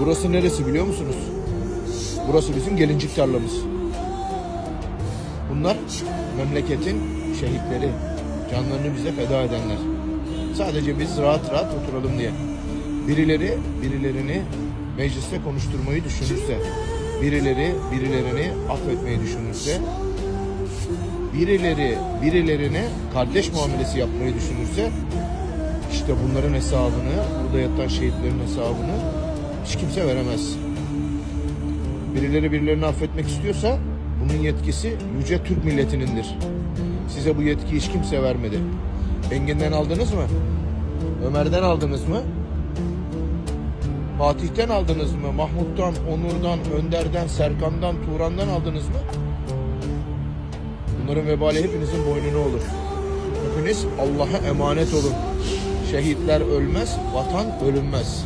Burası neresi biliyor musunuz? Burası bizim gelincik tarlamız. Bunlar memleketin şehitleri, canlarını bize feda edenler. Sadece biz rahat rahat oturalım diye. Birileri birilerini mecliste konuşturmayı düşünürse, birileri birilerini affetmeyi düşünürse, birileri birilerine kardeş muamelesi yapmayı düşünürse, işte bunların hesabını, burada yatan şehitlerin hesabını hiç kimse veremez. Birileri birilerini affetmek istiyorsa bunun yetkisi yüce Türk milletinindir. Size bu yetkiyi hiç kimse vermedi. Engin'den aldınız mı? Ömer'den aldınız mı? Fatih'ten aldınız mı? Mahmut'tan, Onur'dan, Önder'den, Serkan'dan, Turan'dan aldınız mı? Bunların vebali hepinizin boynuna olur. Hepiniz Allah'a emanet olun. Şehitler ölmez, vatan ölünmez.